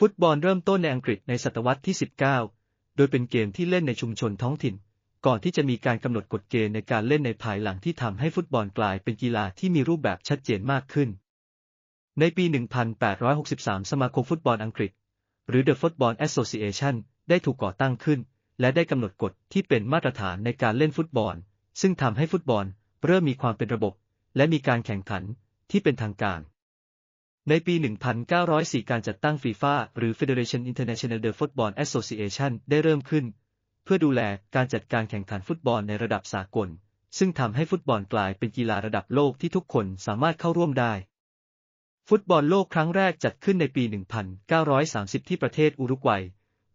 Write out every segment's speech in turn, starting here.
ฟุตบอลเริ่มต้นในอังกฤษในศตวรรษที่ 19 โดยเป็นเกมที่เล่นในชุมชนท้องถิ่น ก่อนที่จะมีการกำหนดกฎเกณฑ์ในการเล่นในภายหลังที่ทำให้ฟุตบอลกลายเป็นกีฬาที่มีรูปแบบชัดเจนมากขึ้น ในปี 1863 สมาคมฟุตบอลอังกฤษ หรือ The Football Association ได้ถูกก่อตั้งขึ้น และได้กำหนดกฎที่เป็นมาตรฐานในการเล่นฟุตบอล ซึ่งทำให้ฟุตบอลเริ่มมีความเป็นระบบ และมีการแข่งขันที่เป็นทางการ ในปี 1904 การจัดตั้งฟีฟ่าหรือ Federation International de Football Association ได้เริ่มขึ้น เพื่อดูแลการจัดการแข่งขันฟุตบอลในระดับสากล ซึ่งทำให้ฟุตบอลกลายเป็นกีฬาระดับโลกที่ทุกคนสามารถเข้าร่วมได้ ฟุตบอลโลกครั้งแรกจัดขึ้นในปี 1930 ที่ประเทศอุรุกวัย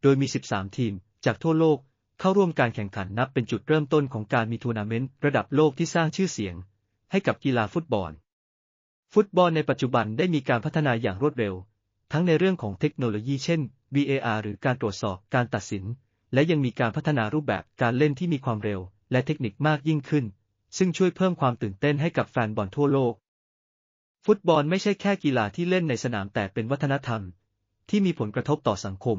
โดยมี 13 ทีม จากทั่วโลกเข้าร่วมการแข่งขันนับเป็นจุดเริ่มต้นของการมีทัวร์นาเมนต์ระดับโลกที่สร้างชื่อเสียง ให้กับกีฬาฟุตบอล ฟุตบอลในปัจจุบันได้มีการพัฒนาอย่างรวดเร็ว ทั้งในเรื่องของเทคโนโลยีเช่น VAR หรือการตรวจสอบการตัดสิน และยังมีการพัฒนารูปแบบการเล่นที่มีความเร็ว และเทคนิคมากยิ่งขึ้น ซึ่งช่วยเพิ่มความตื่นเต้นให้กับแฟนบอลทั่วโลก ฟุตบอลไม่ใช่แค่กีฬาที่เล่นในสนามแต่เป็นวัฒนธรรม ที่มีผลกระทบต่อสังคม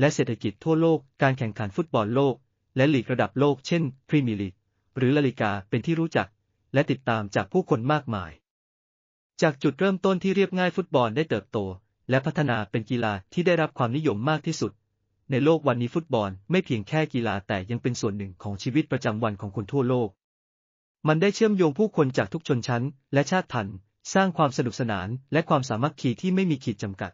และเศรษฐกิจทั่วโลก การแข่งขันฟุตบอลโลก และลีกระดับโลกเช่นพรีเมียร์ลีกหรือลาลิกาเป็นที่รู้จัก และติดตามจากผู้คนมากมาย จากจุดเริ่มต้นที่เรียบง่ายฟุตบอลได้เติบโต และพัฒนาเป็นกีฬาที่ได้รับความนิยมมากที่สุด ในโลกวันนี้ฟุตบอลไม่เพียงแค่กีฬาแต่ยังเป็นส่วนหนึ่งของชีวิตประจำวันของคนทั่วโลก มันได้เชื่อมโยงผู้คนจากทุกชนชั้น และชาติพันธุ์ สร้างความสนุกสนานและความสามัคคีที่ไม่มีขีดจำกัด